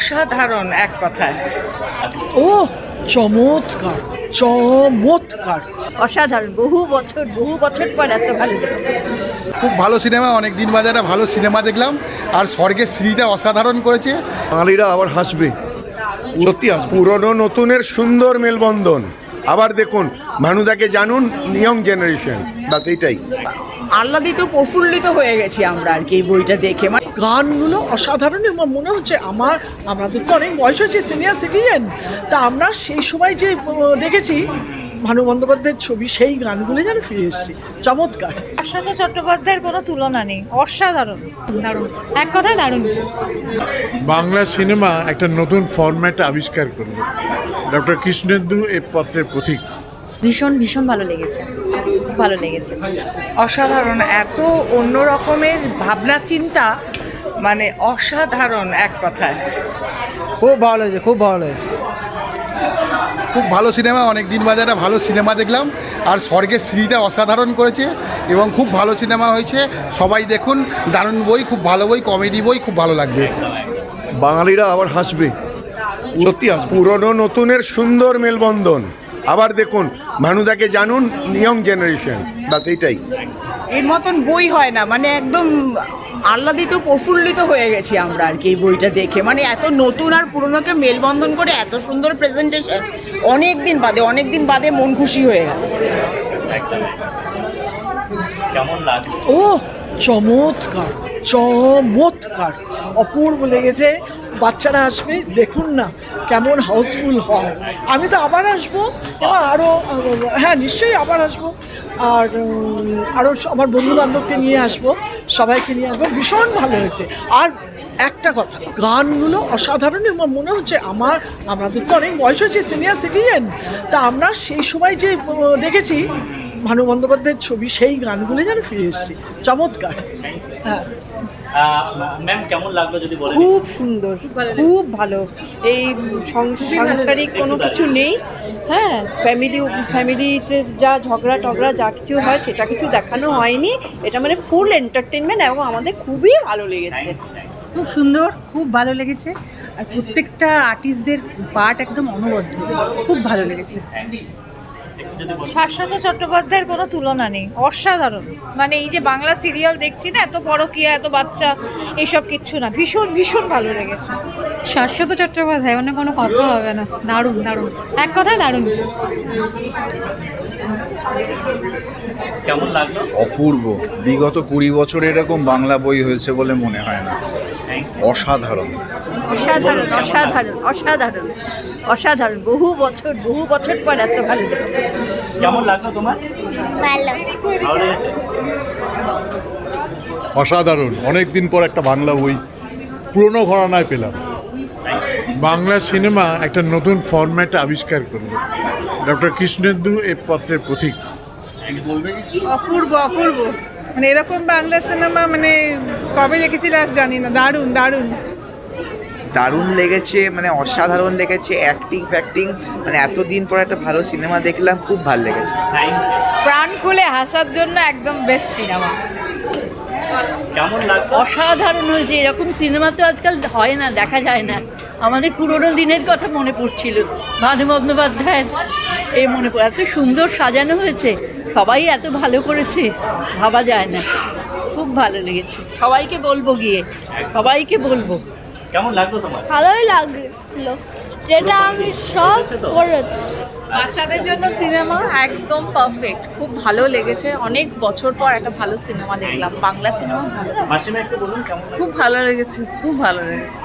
অসাধারণ এক কথায়। ও চমৎকার চমৎকার। অসাধারণ বহু বছর বহু বছর পর এত ভালো খুব ভালো সিনেমা অনেক দিন বাদে একটা ভালো সিনেমা দেখলাম আর স্বর্গের স্ত্রীটা অসাধারণ করেছে। বাঙালিরা আবার হাসবে। সত্যি পুরনো নতুনের সুন্দর মেলবন্ধন। আবার দেখুন ভানুদাকে জানুন ইয়ং জেনারেশন বাস এইটাই। আহ্লাদিত প্রফুল্লিত হয়ে গেছি আমরা আর কি এই বইটা দেখে। মানে গানগুলো অসাধারণ আমার মনে হচ্ছে আমার আমাদের তো অনেক বয়স হচ্ছে সিনিয়র সিটিজেন তা আমরা সেই সময় যে দেখেছি ভানু বন্দ্যোপাধ্যায়ের ছবি সেই গানগুলো যেন ফিরে এসেছি। চমৎকার। অশ্বত চট্টোপাধ্যায়ের কোনো তুলনা নেই অসাধারণ। দারুণ। এক কথায় দারুণ। বাংলা সিনেমা একটা নতুন ফরম্যাট আবিষ্কার করল। ডক্টর কৃষ্ণেন্দু এ পত্রের পথিক ভীষণ ভীষণ ভালো লেগেছে। ভালো লেগেছে। অসাধারণ। এত অন্য রকমের ভাবনা চিন্তা মানে অসাধারণ এক কথায়। খুব ভালো হয়েছে খুব ভালো হয়েছে খুব ভালো সিনেমা অনেক দিন বাদে একটা ভালো সিনেমা দেখলাম। আর স্বর্গের স্ত্রীটা অসাধারণ করেছে এবং খুব ভালো সিনেমা হয়েছে। সবাই দেখুন দারুণ বই খুব ভালো বই কমেডি বই খুব ভালো লাগবে। বাঙালিরা আবার হাসবে। সত্যি হাসবে। পুরনো নতুনের সুন্দর মেলবন্ধন। আবার দেখুন ভানুদাকে জানুন ইয়ং জেনারেশন বাস এইটাই। এর মতন বই হয় না মানে একদম আহ্লাদিত প্রফুল্লিত হয়ে গেছি আমরা আর কি এই বইটা দেখে। মানে এত নতুন আর পুরনোকে মেলবন্ধন করে এত সুন্দর প্রেজেন্টেশন অনেক দিন বাদে অনেক দিন বাদে মন খুশি হয়ে গেল। ও চমৎকার চমৎকার। অপূর্ব লেগেছে। বাচ্চারা আসবে, দেখুন না কেমন হাউসফুল হয়। আমি তো আবার আসব আরও হ্যাঁ নিশ্চয়ই আবার আসব। আর আরও আমার বন্ধু বান্ধবকে নিয়ে আসব, সবাইকে নিয়ে আসব, ভীষণ ভালো হয়েছে। আর একটা কথা, গানগুলো অসাধারণ আমার মনে হচ্ছে আমার, আমাদের তো অনেক বয়স হচ্ছে সিনিয়র সিটিজেন তা আমরা সেই সময় যে দেখেছি, ভানু বন্দ্যোপাধ্যায়ের ছবি, সেই গানগুলো যেন ফিরে এসেছি। চমৎকার। হ্যাঁ। ম্যাম কেমন লাগল যদি বলেন খুব সুন্দর খুব ভালো এই সাংসারিক কোনো কিছু নেই। হ্যাঁ ফ্যামিলি ফ্যামিলিতে যা ঝগড়া টগড়া যা কিছু হয় সেটা কিছু দেখানো হয়নি। এটা মানে ফুল এন্টারটেনমেন্ট এবং আমাদের খুবই ভালো লেগেছে। খুব সুন্দর খুব ভালো লেগেছে। আর প্রত্যেকটা আর্টিস্টদের পার্ট একদম অনবদ্য। খুব ভালো লেগেছে। শাশ্বত চট্টোপাধ্যায়ের কোনো তুলনা নেই অসাধারণ। মানে এই যে বাংলা সিরিয়াল দেখছি না এত বড় কি এত বাচ্চা এইসব কিচ্ছু না। ভীষণ ভীষণ ভালো লেগেছে। শাশ্বত চট্টোপাধ্যায় মানে কোনো কথা হবে না। দারুণ দারুণ। এক কথায় দারুণ। কেমন লাগল? অপূর্ব। বিগত কুড়ি বছর এরকম বাংলা বই হয়েছে বলে মনে হয় না। অসাধারণ। অসাধারণ অসাধারণ অসাধারণ। অসাধারণ। বহু বছর বহু বছর পর এত ভালো কেমন লাগল তোমার? ভালো। ভালো অসাধারণ। অনেক দিন পর একটা বাংলা বই পুরনো ঘরানায় পেলাম। বাংলা সিনেমা একটা নতুন ফরম্যাট আবিষ্কার করল। ডক্টর কৃষ্ণেন্দু এ পত্রের পথিক অপূর্ব অপূর্ব। মানে এরকম বাংলা সিনেমা মানে কবে দেখেছি লাস্ট জানি না। দারুণ দারুণ। দারুণ লেগেছে মানে অসাধারণ লেগেছে অ্যাক্টিং ফ্যাক্টিং মানে এতদিন পর একটা ভালো সিনেমা দেখলাম খুব ভালো লেগেছে। প্রাণ খুলে হাসার জন্য একদম বেস্ট সিনেমা কেমন লাগল? অসাধারণ হয়েছে এরকম সিনেমা তো আজকাল হয় না দেখা যায় না। আমাদের পুরোনো দিনের কথা মনে পড়ছিল। ভানু বন্দ্যোপাধ্যায়ের এই মনে পড়ে এত সুন্দর সাজানো হয়েছে সবাই এত ভালো করেছে ভাবা যায় না। খুব ভালো লেগেছে। সবাইকে বলব গিয়ে সবাইকে বলব। কেমন লাগল তোমার? ভালোই লাগল। যেটা আমি সব করেছি। বাচ্চাদের জন্য সিনেমা একদম পারফেক্ট খুব ভালো লেগেছে। অনেক বছর পর একটা ভালো সিনেমা দেখলাম। বাংলা সিনেমা ভালো মাসিমা একটু বলুন কেমন লাগল? খুব ভালো লেগেছে খুব ভালো লেগেছে.